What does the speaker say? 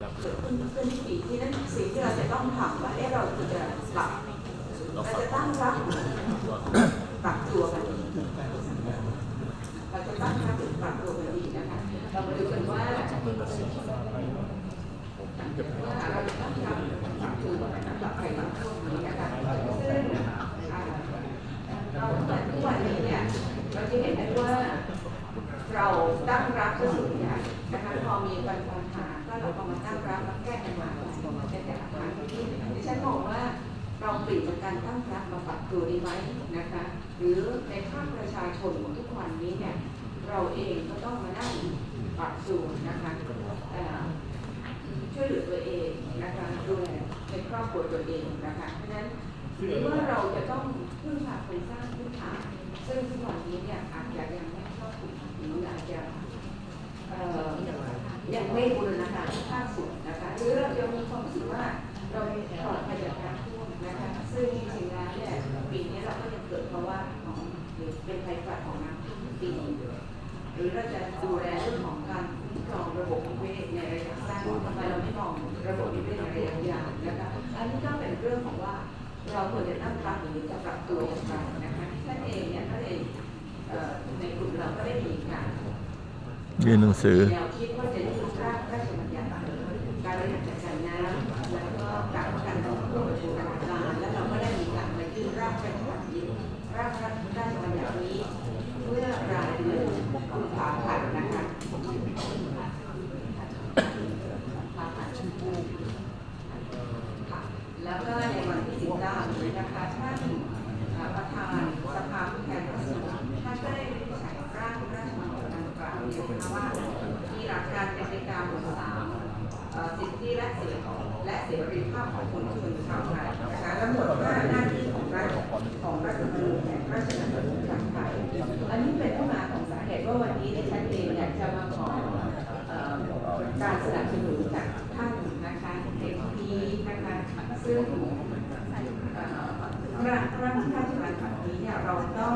เกิดขึ้นขึ้นที่ปีที่นั่นสิ่งที่เราจะต้องทำว่าเอ๊ะเราจะปรับเราจะตั้งรับปรับตัวกันเราจะตั้งรับปรับตัวกันดีนะคะเรามาดูกันว่าว่าเราจะตั้งรับปรับตัวกันปรับไปในช่วงนี้นะคะซึ่งเราแต่ทุกวันนี้เนี่ยเราจะเห็นได้ว่าเราตั้งรับก็ส่วนใหญ่นะคะพอ มีปัญหาก็เราก็มาตั้งรับมาแก้ปัญหาในแต่ละครั้งที่ดิฉันมองว่าเราเปลี่ยนจากการตั้งรับมาปรับตัวดีไหมนะคะ หรือในภาคประชาชนของทุกวันนี้เนี่ยเราเองก็ต้องมานั่งปรับตัวนะคะช่วยเหลือตัวเองนะคะดูแลในครอบครัวตัวเองนะคะเพราะฉะนั้นเมื่อเราจะต้องพึ่งพาโครงสร้างพื้นฐานซึ่งทุกวันนี้เนี่ยอาจจะยังไม่ครอบคลุมหรืออาจจะ เอ่อ ยังไม่บูรณาการทุกภาคส่วนนะคะหรือเรายังมีความรู้สึกว่าเราปลอดภัยจากการท่วมนะคะซึ่งจริงๆแล้วเนี่ยปีนี้เราก็ยังเกิดภาวะของหรือเป็นภัยพิบัติของน้ำท่วมทุกปีหรือเราจะดูแลเรื่องของการคุ้มครองระบบนิเวศในระยะสั้นทำไมเราไม่มองระบบนิเวศในระยะยาวนะคะอันนี้ก็เป็นเรื่องของว่าเราควรจะตั้งรับหรือจะปรับตัวอย่างไรนะคะท่านเองเนี่ยท่านเองเอ่อในกลุ่มเราก็ได้มีการยื่นหนังสือแนวคิดว่า น้ำแล้วก็การป้องกันน้ำท่วมในบูรณาการแล้วเราก็ได้มีการมายื่นร่างพระราชบัญญัติร่างพระราชบัญญัตินี้เมื่อรายเดือนกุมภาพันธ์นะคะแล้วก็ในวันที่19นี้นะคะท่านประธานสภาผู้แทนราษฎรท่านก็ได้วินิจฉัยร่างพระราชบัญญัติดังกล่าวนะคะว่ามีหลักการเป็นไปตามหมวดสาม สิทธิและเสรีและเสรีภาพของคนชนชาวไทยนะคะและหมวดห้าหน้าที่ของรัฐของรัฐธรรมนูญแห่งราชอาณาจักรขไทยอันนี้เป็นที่มาของสาเหตุว่าวันนี้ดิฉันเองอยากจะมาขอการสนับสนุนจากท่านนะคะเอกพีนะคะซึ่งร่างร่างพระราชบัญญัตินี้เนี่ยเราต้อง